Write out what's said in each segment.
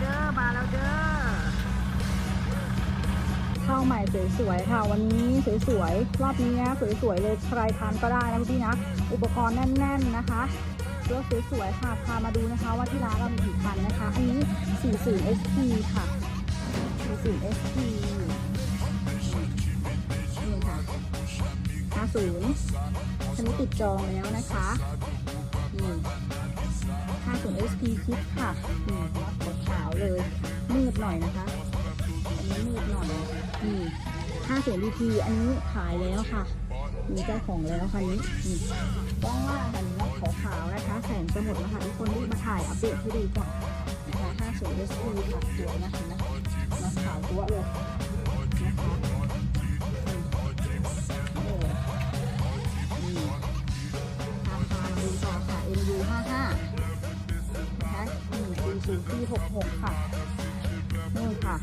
เด้อ มาแล้วเด้อ ข้าวใหม่สวยๆค่ะ วันนี้สวยๆ รอบนี้นะสวยๆเลยใครทานก็ได้นะพี่นะ อุปกรณ์แน่น ๆนะคะรถสวยๆค่ะ พามาดูนะคะว่าที่ร้านเรามีกี่คันนะคะ อันนี้ 40 SP ค่ะ 40 SP นี่ค่ะ50ชนิดติดจองแล้วนะคะนี่50 SP คิดค่ะ เลยมืดหน่อยนะคะอันนี้มืดหน่อยนี่50 BP อันนี้ขายแล้วค่ะ มีเจ้าของแล้วค่ะนี้นี่ว่างว่าอันนี้ขาวๆนะคะแสงจะหมดแล้วค่ะทุกคนรีบมาถ่ายอัปเดตให้ดูก่อนนะคะ50 SP ค่ะสวยนะคะนะขาวตัวเลย ปี 66 ค่ะนี่ค่ะ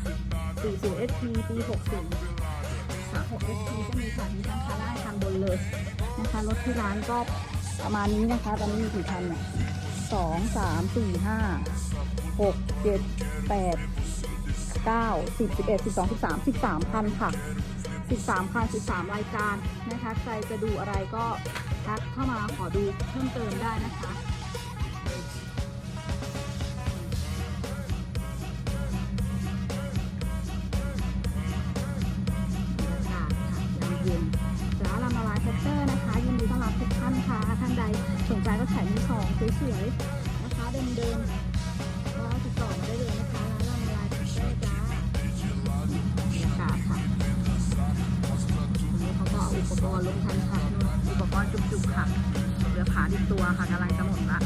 40 SP ปี60 36 SP ก็มีค่ะมีทั้งคาร่าทางบนเลยนะคะรถที่ร้านก็ประมาณนี้นะคะ ตอนนี้มีกี่คันเนี่ยสองสามสี่ห้าหกเจ็ดแปดเก้าสิบสิบเอ็ดสิบสองสิบสามสิบสามคันค่ะสิบสามคันสิบสามรายการนะคะ ใครจะดูอะไรก็ทักเข้ามาขอดูเพิ่มเติมได้นะคะานค่ะท่านใดสนใจรถไถมือสองสวยๆนะคะเดิมๆก็ติดต่อมาได้เลยนะคะร้านลามาลายแฟคเตอร์จ้ารรยากาค่ะวันนี้เขาก็อุปกรณ์ลงทันค่ะ อุปกรณ์จุกๆค่ะเหลือขาดิดตัวค่ะกำลังจะหมดละ